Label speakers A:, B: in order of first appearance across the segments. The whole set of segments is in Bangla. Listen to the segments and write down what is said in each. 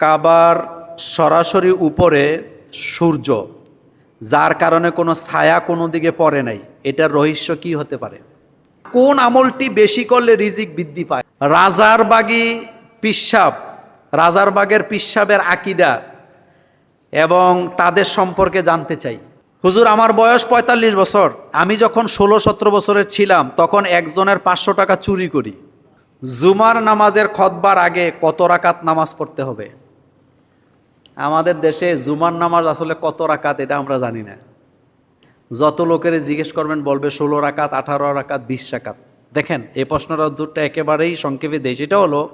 A: কাবার সরাসরি উপরে সূর্য, যার কারণে কোনো ছায়া কোনো দিকে পড়ে নাই। এটার রহস্য কি হতে পারে? কোন আমলটি বেশি করলে রিজিক বৃদ্ধি পায়? রাজার বাগি পিসাব, রাজার বাগের পিসাবের আকিদা এবং তাদের সম্পর্কে জানতে চাই। হুজুর, আমার বয়স পঁয়তাল্লিশ বছর। আমি যখন ষোলো সতেরো বছরের ছিলাম, তখন একজনের পাঁচশো টাকা চুরি করি। জুমার নামাজের খতবার আগে কত রাকাত নামাজ পড়তে হবে? আমাদের দেশে জুমার নামাজ আসলে কত রাকাত এটা আমরা জানি না। যত লোকের জিজ্ঞেস করবেন, বলবে ষোলো রাকাত, আঠারো রাকাত, বিশ রাকাত। দেখেন, এই প্রশ্নের উত্তরটা একেবারেই সংক্ষেপে দেয় সেটা হলো,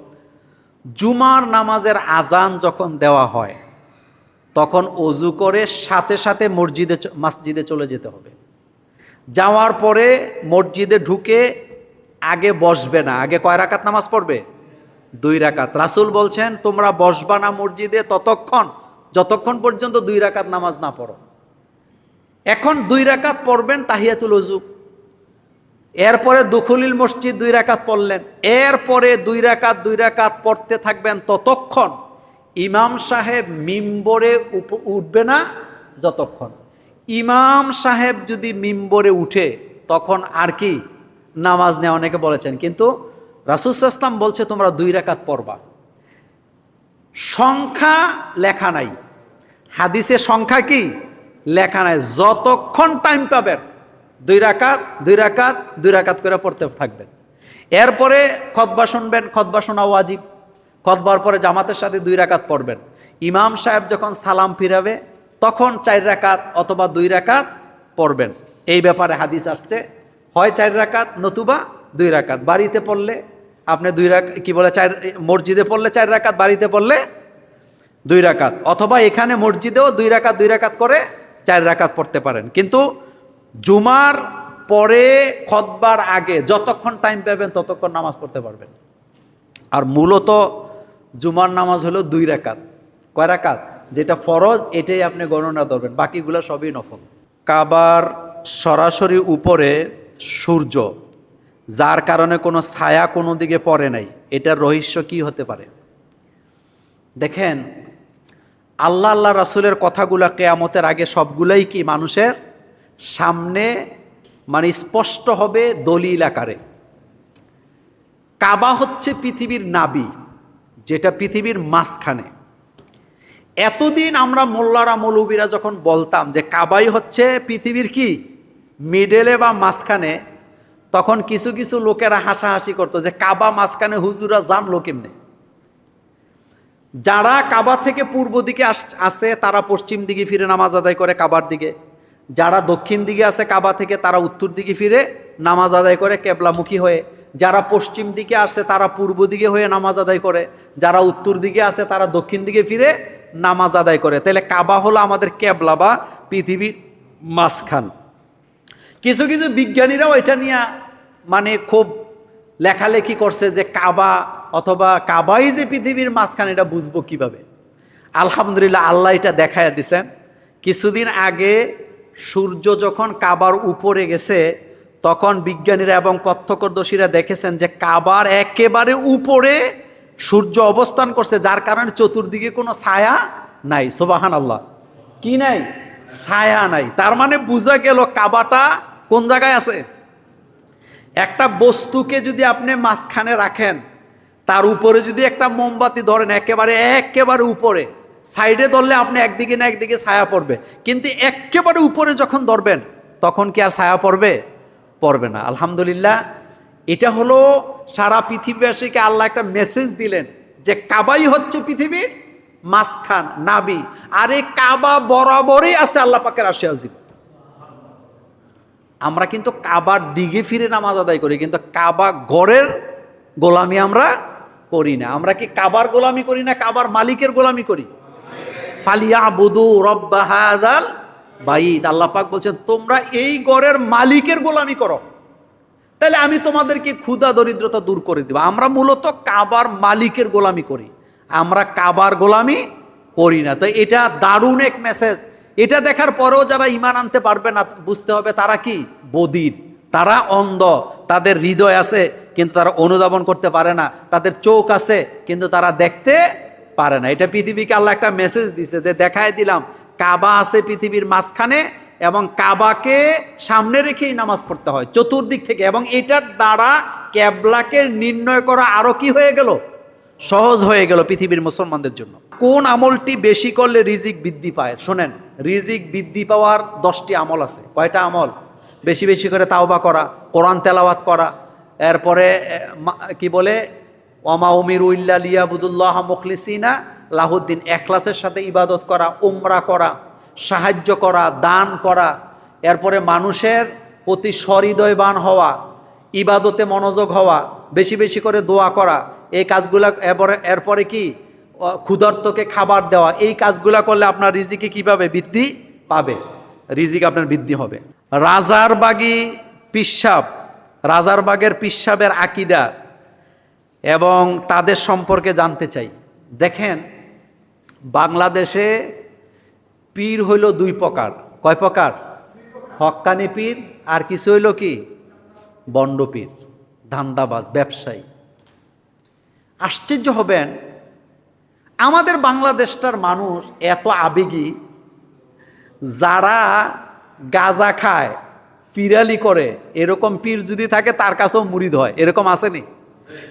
A: জুমার নামাজের আজান যখন দেওয়া হয়, তখন অজু করে সাথে সাথে মসজিদে মসজিদে চলে যেতে হবে। যাওয়ার পরে মসজিদে ঢুকে আগে বসবে না। আগে কয় রাকাত নামাজ পড়বে? দুই রাকাত। রাসূল বলছেন, তোমরা বসবা না মসজিদে ততক্ষণ, যতক্ষণ পর্যন্ত দুই রাকাত নামাজ না পড়ো। এখন দুই রাকাত পড়বেন তাহিয়াতুল অজু এরপরে দুখুলিল মসজিদ দুই রাকাত পড়লেন। এরপরে দুই রাকাত দুই রাকাত পড়তে থাকবেন ততক্ষণ। ইমাম সাহেব মিম্বরে উঠবে না যতক্ষণ। ইমাম সাহেব যদি মিম্বরে উঠে, তখন আর কি? নামাজ নেওয়া অনেকে বলেছেন। কিন্তু রাসুসাল্লাম বলছে, তোমরা দুই রাকাত পড়বা। সংখ্যা লেখা নাই। হাদিসে সংখ্যা কি? লেখা নাই। যতক্ষণ টাইম পাবেন, দুই রাকাত দুই রাকাত দুই রাকাত করে পড়তে থাকবেন। এরপরে খতবা শুনবেন, খতবা শোনা ওয়াজিব। খতবার পরে জামাতের সাথে দুই রাকাত পড়বেন। ইমাম সাহেব যখন সালাম ফিরাবে, তখন চার রাকাত অথবা দুই রাকাত পড়বেন। এই ব্যাপারে হাদিস আসছে, হয় চার রাকাত নতুবা দুই রাকাত। বাড়িতে পড়লে আপনি দুই রাক, কি বলে, চার, মসজিদে পড়লে চার রাকাত, বাড়িতে পড়লে দুই রাকাত। অথবা এখানে মসজিদেও দুই রাকাত দুই রাকাত করে চার রাকাত পড়তে পারেন। কিন্তু জুমার পরে খতবার আগে যতক্ষণ টাইম পাবেন, ততক্ষণ নামাজ পড়তে পারবেন। আর মূলত জুমার নামাজ হলো দুই রাকাত। কয় রাকাত? যেটা ফরজ, এটাই আপনি গণনা ধরবেন বাকিগুলো সবই নফল। কাবার সরাসরি উপরে সূর্য। যার কারণে কোনো ছায়া কোনো দিকে পড়ে নাই। এটার রহস্য কি হতে পারে? দেখেন, আল্লাহ আল্লাহ রাসুলের কথাগুলো কেয়ামতের আগে সবগুলোই কি মানুষের? সামনে মানে স্পষ্ট হবে দলিল আকারে। কাবা হচ্ছে পৃথিবীর নাবি, যেটা পৃথিবীর মাঝখানে। এতদিন আমরা মোল্লারা মৌলবীরা যখন বলতাম যে কাবাই হচ্ছে পৃথিবীর কি? মিডেলে বা মাঝখানে তখন কিছু কিছু লোকেরা হাসাহাসি করতো যে কাবা মাঝখানে হুজুরা জানলো কেমনে? যারা কাবা থেকে পূর্ব দিকে আসে তারা পশ্চিম দিকে ফিরে নামাজ আদায় করে কাবার দিকে। যারা দক্ষিণ দিকে আসে কাবা থেকে, তারা উত্তর দিকে ফিরে নামাজ আদায় করে কেবলামুখী হয়ে। যারা পশ্চিম দিকে আসে, তারা পূর্ব দিকে হয়ে নামাজ আদায় করে। যারা উত্তর দিকে আসে, তারা দক্ষিণ দিকে ফিরে নামাজ আদায় করে। তাহলে কাবা হলো আমাদের কেবলা বা পৃথিবীর মাঝখান। কিছু কিছু বিজ্ঞানীরাও এটা নিয়ে মানে খুব লেখালেখি করছে যে কাবা অথবা কাবাই যে পৃথিবীর মাঝখানে, এটা বুঝব কীভাবে? আলহামদুলিল্লাহ, আল্লাহ এটা দেখায় দিছেন। কিছুদিন আগে সূর্য যখন কাবার উপরে গেছে, তখন বিজ্ঞানীরা এবং প্রত্যক্ষদর্শীরা দেখেছেন যে কাবার একেবারে উপরে সূর্য অবস্থান করছে, যার কারণে চতুর্দিকে কোনো ছায়া নাই। সোবাহান আল্লাহ কি নাই? ছায়া নাই। তার মানে বোঝা গেল কাবাটা কোন জায়গায় আছে? একটা বস্তুকে যদি আপনি মাঝখানে রাখেন, তার উপরে যদি একটা মোমবাতি ধরেন, একেবারে একেবারে উপরে, সাইডে ধরলে আপনি একদিকে না একদিকে ছায়া পড়বে। কিন্তু একেবারে উপরে যখন ধরবেন, তখন কি আর ছায়া পড়বে? পড়বে না। আলহামদুলিল্লাহ, এটা হলো সারা পৃথিবীবাসীকে আল্লাহ একটা মেসেজ দিলেন যে কাবাই হচ্ছে পৃথিবীর মাঝখান নাবি আর এই কাবা বরাবরই আছে আল্লাহ পাকের আসে আজিম। আমরা কিন্তু কাবার দিকে ফিরে নামাজ আদায় করি, কিন্তু কাবা গড়ের গোলামি আমরা করি না। আমরা কি কাবার গোলামি করি না কাবার মালিকের গোলামি করি? ফালিয়া বুদু রব্বাহাদাল বাইদ আল্লাহ পাক বলছেন, তোমরা এই গড়ের মালিকের গোলামি করো। তাহলে আমি তোমাদেরকে ক্ষুধা, দরিদ্রতা দূর করে দেব। আমরা মূলত কাবার মালিকের গোলামি করি। আমরা কাবার গোলামি করি না। তো এটা দারুণ এক মেসেজ এটা দেখার পরেও যারা ইমান আনতে পারবে না, বুঝতে হবে তারা কি? বদির। তারা অন্ধ, তাদের হৃদয় আছে, কিন্তু তারা অনুধাবন করতে পারে না। তাদের চোখ আছে, কিন্তু তারা দেখতে পারে না। এটা পৃথিবীকে আল্লাহ একটা মেসেজ দিছে যে, দেখায় দিলাম, কাবা আছে পৃথিবীর মাঝখানে এবং কাবাকে সামনে রেখেই নামাজ পড়তে হয়, চতুর্দিক থেকে। এবং এটার দ্বারা ক্যাবলাকে নির্ণয় করা আরও কি হয়ে গেল? সহজ হয়ে গেল পৃথিবীর মুসলমানদের জন্য। কোন আমলটি বেশি করলে রিজিক বৃদ্ধি পায়? শোনেন, রিজিক বৃদ্ধি পাওয়ার দশটি আমল আছে। কয়টা আমল? বেশি বেশি করে তাওবা করা, কোরআন তেলাওয়াত করা, এরপরে কি বলে? ওমা উমির উল্লা লিয়াবুদুল্লাহ মুখলিসিনা, লাহুদ্দিন এখলাসের সাথে ইবাদত করা, উমরা করা, সাহায্য করা, দান করা, এরপরে মানুষের প্রতি সহৃদয়বান হওয়া, ইবাদতে মনোযোগ হওয়া, বেশি বেশি করে দোয়া করা, এই কাজগুলা, এরপরে এরপরে কি? ক্ষুধার্তকে খাবার দেওয়া, এই কাজগুলো করলে আপনার রিজিকে কীভাবে বৃদ্ধি পাবে? রিজিক আপনার বৃদ্ধি হবে। রাজারবাগি পিসাব রাজারবাগের পিসাবের আকিদা এবং তাদের সম্পর্কে জানতে চাই। দেখেন, বাংলাদেশে পীর হইল দুই প্রকার। কয় প্রকার? হক্কানি পীর আর কিছু হইল কি? বন্ড পীর, ধান্দাবাজ, ব্যবসায়ী। আশ্চর্য হবেন আমাদের বাংলাদেশটার মানুষ এত আবেগী, যারা গাজা খায়, পিরালি করে, এরকম পীর যদি থাকে তার কাছেও মুরিদ হয়, এরকম আসেনি?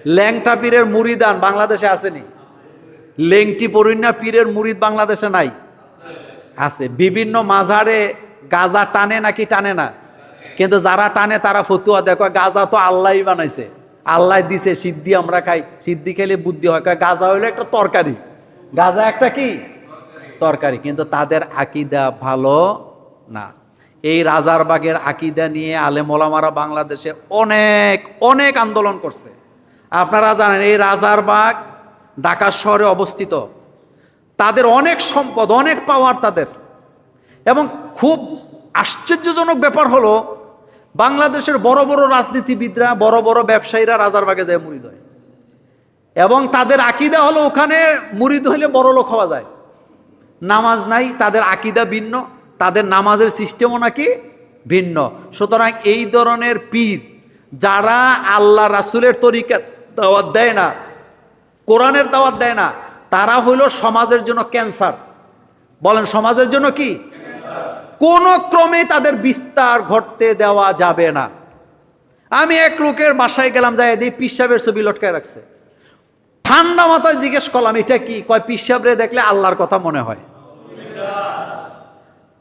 A: ল্যাংটা পীরের মুরিদান বাংলাদেশে আসেনি? লেংটি পরিণা পীরের মুরিদ বাংলাদেশে নাই? আছে। বিভিন্ন মাঝারে গাজা টানে নাকি টানে না? কিন্তু যারা টানে তারা ফতুয়া দেখো গাজা তো আল্লাহই বানাইছে। আল্লাহ দিছে, সিদ্ধি আমরা খাই। সিদ্ধি খেলে বুদ্ধি হয়। গাজা হইল একটা তরকারি। গাজা একটা কি? তরকারি। কিন্তু তাদের আকিদা ভালো না। এই রাজারবাগের আকিদা নিয়ে আলেমোলামারা বাংলাদেশে অনেক অনেক আন্দোলন করছে। আপনারা জানেন, এই রাজারবাগ ঢাকা শহরে অবস্থিত। তাদের অনেক সম্পদ, অনেক পাওয়ার তাদের। এবং খুব আশ্চর্যজনক ব্যাপার হলো, বাংলাদেশের বড় বড় রাজনীতিবিদরা, বড় বড় ব্যবসায়ীরা রাজারবাগে যায় মুড়িদ হয় এবং তাদের আকিদা হলো ওখানে মুরিদ হইলে বড় লোক হওয়া যায়। নামাজ নাই, তাদের আকিদা ভিন্ন, তাদের নামাজের সিস্টেমও নাকি ভিন্ন। সুতরাং এই ধরনের পীর যারা আল্লাহ রাসুলের তরিকার দাওয়াত দেয় না, কোরআনের দাওয়াত দেয় না, তারা হইল সমাজের জন্য ক্যান্সার। বলেন, সমাজের জন্য কি? কোন ক্রমে তাদের বিস্তার ঘটতে দেওয়া যাবে না। আমি এক লোকের বাসায় গেলাম যাই দিয়ে পিসাবের ছবি লটকায় রাখছে। ঠান্ডা মাথায় জিজ্ঞেস করলাম, এটা কি? কয় পিসাবরে দেখলে আল্লাহর কথা মনে হয়।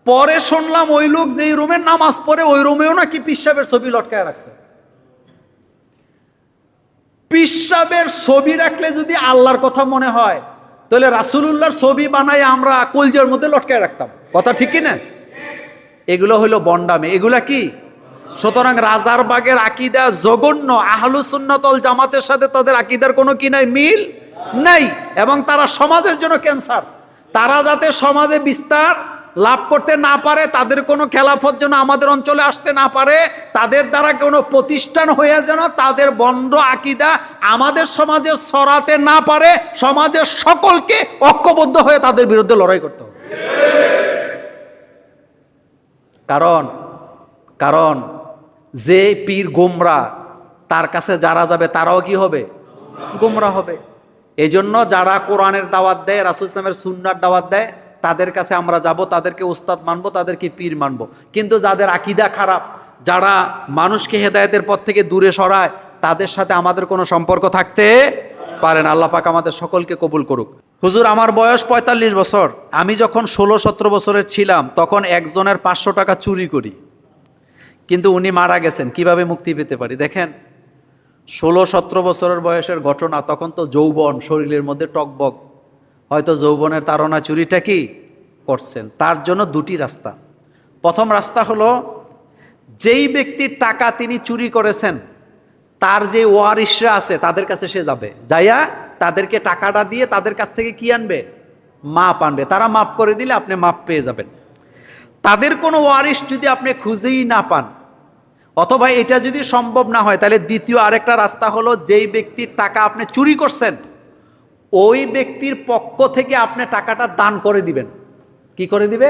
A: পরে শুনলাম ওই লোক যেই রুমে নামাজ পড়ে, ওই রুমেও নাকি পিসাবের ছবি লটকায় রাখছে। পিসাবের ছবি রাখলে যদি আল্লাহর কথা মনে হয়, তাহলে রাসুলুল্লাহর ছবি বানাই আমরা কলজের মধ্যে লটকায় রাখতাম। কথা ঠিক কি না? এগুলো হলো বন্ডামে। এগুলা কি? সুতরাং রাজারবাগের আকিদা জঘন্য আহলুসুন্নাতল জামাতের সাথে তাদের আকিদার কোনো কি নাই? মিল নাই। এবং তারা সমাজের জন্য ক্যান্সার তারা যাতে সমাজে বিস্তার লাভ করতে না পারে, তাদের কোনো খেলাফত যেন আমাদের অঞ্চলে আসতে না পারে, তাদের দ্বারা কোনো প্রতিষ্ঠান হয়ে যেন তাদের বন্ড আকিদা আমাদের সমাজে সরাতে না পারে, সমাজের সকলকে ঐক্যবদ্ধ হয়ে তাদের বিরুদ্ধে লড়াই করতে হবে। কারণ কারণ যে পীর গোমরা তার কাছে যারা যাবে, তারাও কি হবে? গোমরা হবে। এই জন্য যারা কোরআনের দাওয়াত দেয়, রাসুল ইসলামের সুন্নার দাওয়াত দেয়, তাদের কাছে আমরা যাব, তাদেরকে উস্তাদ মানবো, তাদেরকে পীর মানবো। কিন্তু যাদের আকিদা খারাপ, যারা মানুষকে হেদায়তের পথ থেকে দূরে সরায়, তাদের সাথে আমাদের কোনো সম্পর্ক থাকতে পারেন আল্লাহ পাক আমাদের সকলকে কবুল করুক। হুজুর, আমার বয়স পঁয়তাল্লিশ বছর। আমি যখন ষোলো সতেরো বছরের ছিলাম, তখন একজনের পাঁচশো টাকা চুরি করি। কিন্তু উনি মারা গেছেন, কীভাবে মুক্তি পেতে পারি? দেখেন, ষোলো সতেরো বছরের বয়সের ঘটনা, তখন তো যৌবন, শরীরের মধ্যে টকবক। হয়তো যৌবনের তাড়না চুরিটা কি? করছেন। তার জন্য দুটি রাস্তা। প্রথম রাস্তা হলো, যেই ব্যক্তির টাকা তিনি চুরি করেছেন, তার যে ওয়ারিসরা আছে, তাদের কাছে সে যাবে। যাইয়া তাদেরকে টাকাটা দিয়ে তাদের কাছ থেকে কি আনবে? মাপ আনবে। তারা মাপ করে দিলে আপনি মাপ পেয়ে যাবেন। তাদের কোনো ওয়ারিস যদি আপনি খুঁজেই না পান, অথবা এটা যদি সম্ভব না হয়, তাহলে দ্বিতীয় আরেকটা রাস্তা হলো যেই ব্যক্তির টাকা আপনি চুরি করছেন, ওই ব্যক্তির পক্ষ থেকে আপনি টাকাটা দান করে দিবেন। কি করে দিবে?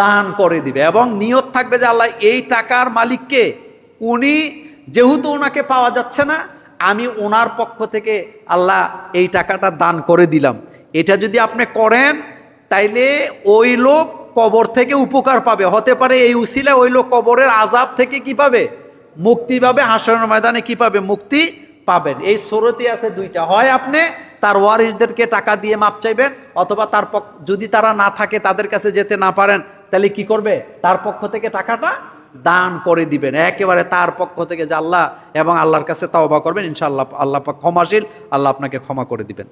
A: দান করে দিবে। এবং নিয়ত থাকবে যে আল্লাহ, এই টাকার মালিককে উনি যেহেতু ওনাকে পাওয়া যাচ্ছে না, আমি ওনার পক্ষ থেকে আল্লাহ এই টাকাটা দান করে দিলাম। এটা যদি আপনি করেন, তাইলে ওই লোক কবর থেকে উপকার পাবে। হতে পারে এই উসিলে ওই লোক কবরের আজাব থেকে কি পাবে? মুক্তি পাবে হাসনের ময়দানে কি পাবে? মুক্তি পাবেন। এই সরতি আছে দুইটা। হয় আপনি তার ওয়ারিসদেরকে টাকা দিয়ে মাপ চাইবেন, অথবা তার পক্ষ যদি তারা না থাকে, তাদের কাছে যেতে না পারেন, তাহলে কি করবে? তার পক্ষ থেকে টাকাটা দান করে দিবেন। একেবারে তার পক্ষ থেকে যে আল্লাহ এবং আল্লাহর কাছে তাওবা করবেন, ইনশাআল্লাহ, আল্লাহ ক্ষমাশীল, আল্লাহ আপনাকে ক্ষমা করে দিবেন।